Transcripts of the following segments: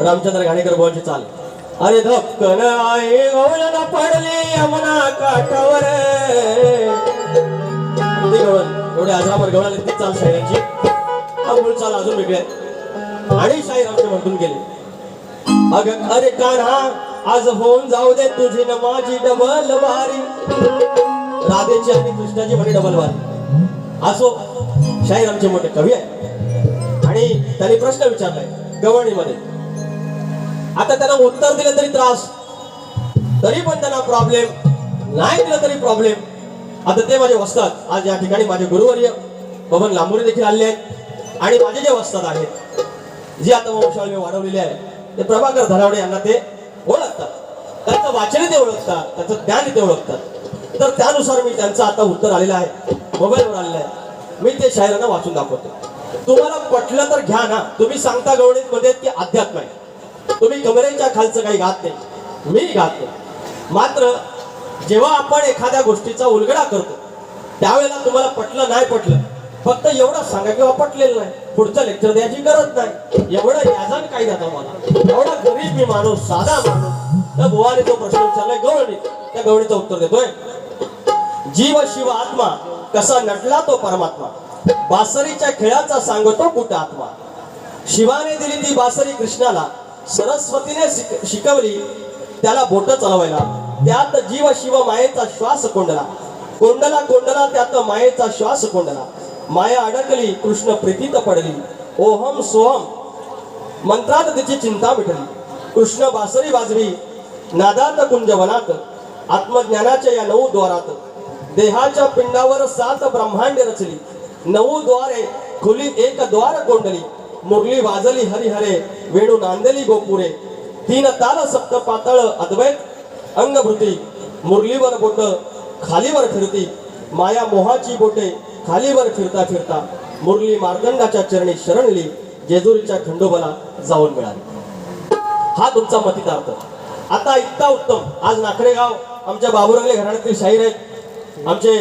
रामचंद्र घाणेकर बोलची चाल. अरे धपकन आई गवळण पडली यमुना काठावर. गवळ गवळण एवढे आजरावर गवळाले ती चाल शायरांची हा मूळ चाल अजून वेगळी आहे. आणि शाहीर आमचे म्हणून गेले. अग अरे कान्हा आज होऊन जाऊ दे तुझी न माझी डबल वारी राधेची आणि कृष्णाची म्हणे डबल वारी असो शाहीर आमचे मोठे कवी आहे आणि त्यांनी प्रश्न विचारलाय गवणीमध्ये आता त्यांना उत्तर दिलं तरी त्रास. तरी पण त्यांना प्रॉब्लेम नाही दिलं तरी प्रॉब्लेम आता ते माझे वस्तात. आज या ठिकाणी माझे गुरुवर्य बबन लांबोरे देखील आले आहेत. आणि माझे जे वस्तात आहेत जे आता वंशावळ मी वाढवलेले आहे ते प्रभाकर धरावडे यांना ते ओळखतात. त्यांचं वाचन ते ओळखतात त्यांचं ज्ञान ते ओळखतात. तर त्यानुसार मी त्यांचं आता उत्तर आलेलं आहे. मोबाईलवर आलेलं आहे. मी ते शायरांना वाचून दाखवतो. तुम्हाला पटलं तर घ्या ना. तुम्ही सांगता गवळीत मध्ये ते अध्यात्म आहे. तुम्ही कमरेच्या खालचं काही गात नाही. मी गात नाही. मात्र जेव्हा आपण एखाद्या गोष्टीचा उलगडा करतो त्यावेळेला तुम्हाला पटलं नाही पटलं. फक्त एवढं सांगा किंवा पटलेलं नाही. पुढचं लेक्चर द्यायची गरज नाही. एवढं याजन काय जातं मला. एवढा गरीब मी माणूस साधा माणूस. त्या भुवाने तो प्रश्न विचारलाय गवळणी. त्या गवळीचं उत्तर देतोय जीव शिव आत्मा कसा नटला तो परमात्मा? बासरीच्या खेळाचा सांगतो कुठं आत्मा? शिवाने दिली ती बासरी कृष्णाला. सरस्वतीने शिक- शिकवली त्याला बोट चालवायला त्यात जीव शिव मायेचा श्वास कोंडला. कोंडला कोंडला त्यात मायेचा श्वास कोंडला. माया अडकली कृष्ण प्रीतीत पडली. ओहम सोहम. मंत्रात तिची चिंता मिटली. कृष्ण बासरी वाजवी नादात कुंजवनात आत्मज्ञानाच्या या नऊ द्वारात. देहाच्या पिंडावर सात ब्रह्मांडे रचली. नऊ द्वारे खुली एक द्वार कोंडली. मुरली वाजली हरिहरे वेणू नांदली गोपुरे. तीन ताल सप्त पातळ अद्वैत अंगभृती. मुरलीवर बोट खालीवर फिरती. माया मोहाची बोटे खालीवर फिरता फिरता. मुरली मार्दंडाच्या चरणी शरणली जेजुरीच्या खंडोबाला जाऊन मिळाली. हा तुमचा मतितार्थ. आता इतका उत्तम. आज नाकडेगाव आमच्या बाबुरंगले घराण्यातील शाहीर आहेत. आमचे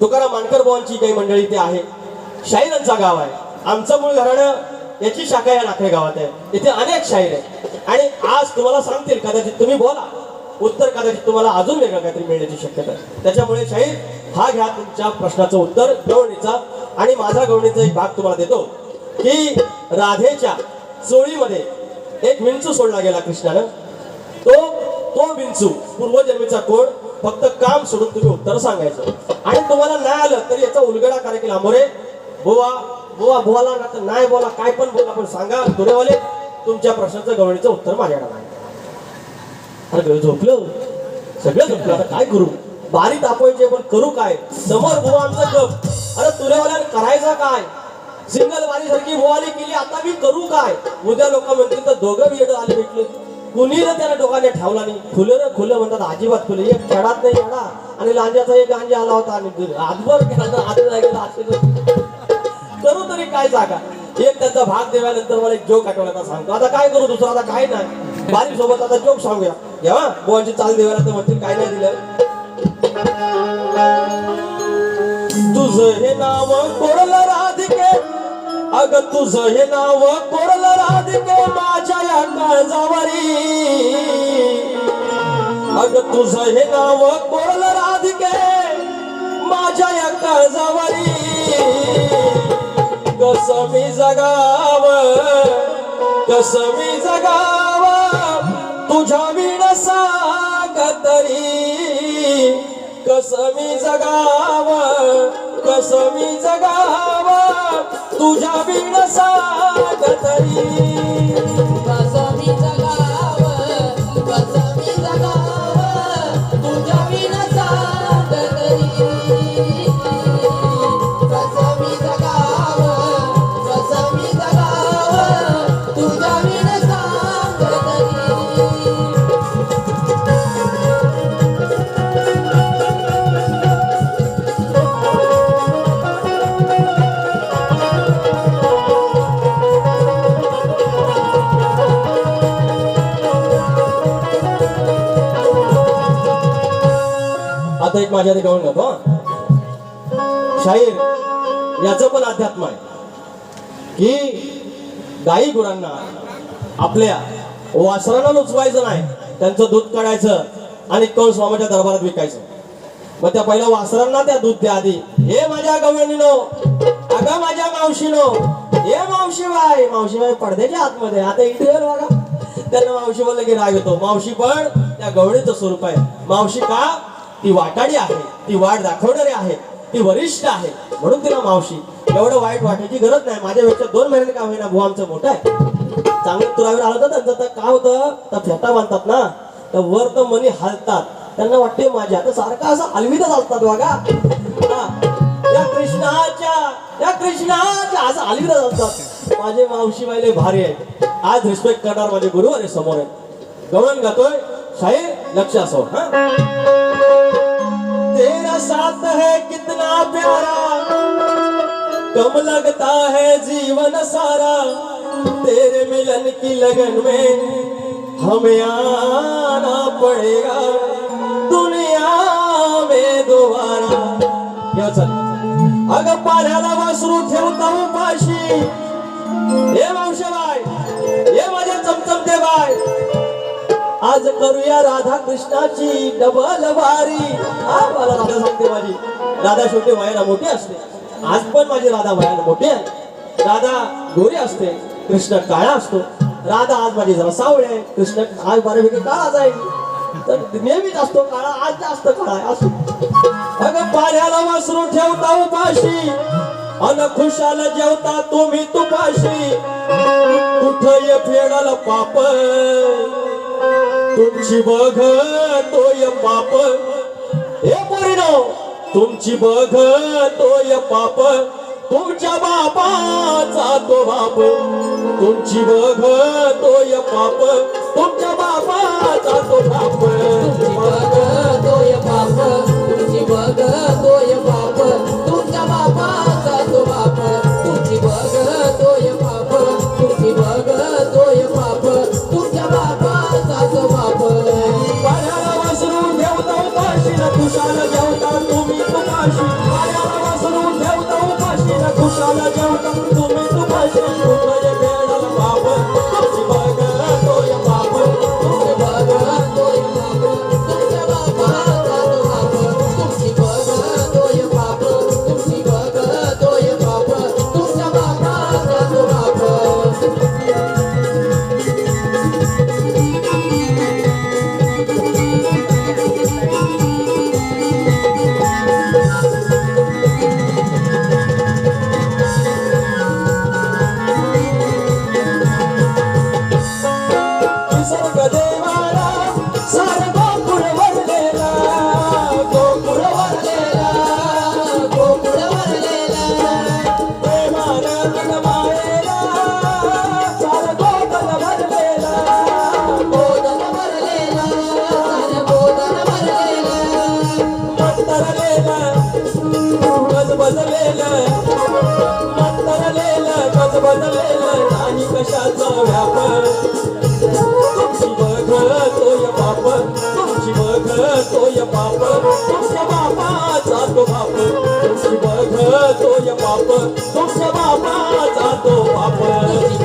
तुकाराम मानकर बुवांची काही मंडळी ते आहे. शाहिरांचा गाव आहे. आमचं मूळ घराणं याची शाखा या नाखरे गावात आहे. इथे अनेक शाहीर आहेत. आणि आज तुम्हाला सांगतील कदाचित तुम्ही बोला उत्तर कदाचित तुम्हाला अजून वेगळं काहीतरी मिळण्याची शक्यता आहे. त्याच्यामुळे शाहीर हा घ्या तुमच्या प्रश्नाचं उत्तर गवणीचा आणि माझा गवणीचा एक भाग तुम्हाला देतो की राधेच्या चोळीमध्ये एक विंचू सोडला गेला कृष्णानं. तो तो विंचू पूर्वजन्मीचा कोण फक्त काम सोडून तुम्ही उत्तर सांगायचं. आणि तुम्हाला नाही आलं तरी याचा उलगडा करा की बुवा बोवा बोला ना तर नाही बोला काय पण बोला पण सांगा. तुरेवाले तुमच्या प्रश्नाचं गवळणीचं उत्तर माझ्याकडे नाही. अरे झोपलं? सगळं झोपलं. आता काय करू? बारी दाखवायचे पण करू काय? समोर बुवा आमचं गप. अरे तुरेवाल्याने करायचं काय? सिंगल बारी सारखी बुवाली केली आता मी करू काय? उद्या लोक म्हणतील तर दोघं वेळ आले भेटले. कुणी त्याला डोकाने ठेवला नाही. खुलं रे खुलं म्हणतात अजिबात खुलं एक खेळात नाही एवढा आणि लांजाचा एक गांजा आला होता आणि आजभर केला गेला असे करू तरी काय जागा? एक त्यांचा भाग देवानंतर मला एक जोक आठवण्याचा सांगतो. आता काय करू दुसरा? आता काय नाही. बारी सोबत आता जोक सांगूया. जेव्हा बोवांची चाल देवाला तर म्हणतील काय नाही दिलं. तुझं हे नाव कोरलं राधिके. अग तुझं हे नाव कोरलं राधिके माझ्या या काळजावरी. अग तुझं हे नाव कोरलं राधिके माझ्या या काळजावरी. कस मी जगाव कस मी जगाव तुझ्या विण सागतरी कस मी जगाव कस मी जगाव तुझ्या विण सागतरी कसं मी जगावं, कस माझ्या गाऊन गातो शाहीर याचं पण अध्यात्म आहे की गाई गुरांना आपल्या वासराला लुचवायचं नाही त्यांचं दूध काढायचं आणि कंस स्वामाच्या दरबारात विकायचं. मग त्या पहिल्या वासरांना त्या दूध द्या आधी. हे माझ्या गवळणीनो अगं माझ्या मावशीनो हे मावशी बाय. मावशी बाय पडद्याच्या आतमध्ये. आता इथे बघा. त्यांना मावशी बोललं की राग येतो. मावशी पण त्या गवळीचं स्वरूप आहे. मावशी का? ती वाटाडी आहे ती वाट दाखवणारी आहे ती वरिष्ठ आहे. म्हणून तिला मावशी एवढं वाईट वाटायची गरज नाही. माझ्यापेक्षा दोन महिन्याने का होईना भाऊ आमचं मोठं आहे. चांगलं तुरावर आलं होतं त्यांचं तर काय होतं? तर फेटा बांधतात ना. तर वर तर मनी हालतात. त्यांना वाटते माझ्या. तर सारखं असं हलवीतच चालतात बघा. या कृष्णाच्या या कृष्णाच्या असं अलविदा चालतात. माझे मावशी बाईले भारी आहे आज रिस्पेक्ट करणार माझे गुरु आणि समोर आहे गवळण गातोय. शाहीर लक्ष असो. हा? तेरा साथ है कितना प्यारा। कम लगता है जीवन सारा। तेरे मिलन की लगन में हमें आना पड़ेगा। दुनिया में दोबारा। या चल अगं पाण्याला वासरू ठेवता उपाशी हे मावशेबाय हे माझ्या चमचमते बाय आज करूया राधा कृष्णाची डबल वारी. हा मला राधा सांगते माझी. राधा शेवटी वयाला मोठी असते. आज पण माझी राधा वयाला मोठी आहे. राधा गोरी असते. कृष्ण काळा असतो. राधा आज माझी जरा सावळी आहे. कृष्ण आज बऱ्यापैकी काळा जाईल. तर नेहमीच असतो काळा आज जास्त काळा असतो अगं पाण्याला वासरू ठेवता उपाशी. अन खुशाल जेवता तुम्ही तुपाशी. कुठं फेडल पाप तुमची बघ तोय पाप. हे पोरीनो तुमची बघ तोय पाप. तुमच्या बापाचा तो बाप. तुमची बघ तोय पाप. तुमच्या बापाचा तो बाप. तुपाशी गजबजलेलं कशाचा व्याप तुमची बघ तोय बाप तुमची बघ तोय बाप तुमच्या बापाचा तो बाप तुमची बघ तोय बाप तुमच्या बापाचा तो बाप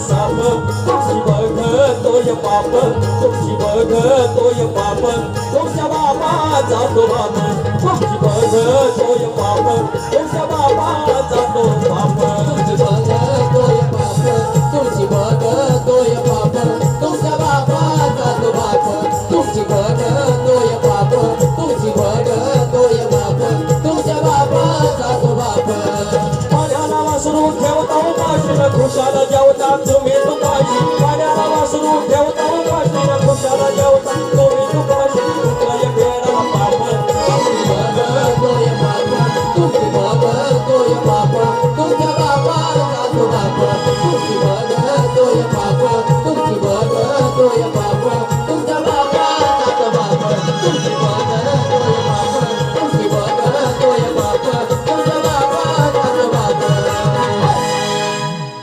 साप तुमची बघ तोय पाप तुमची बघ तोय पाप तुमच्या बाबा जातो बाप तुमची बघ तोय पाप तुमच्या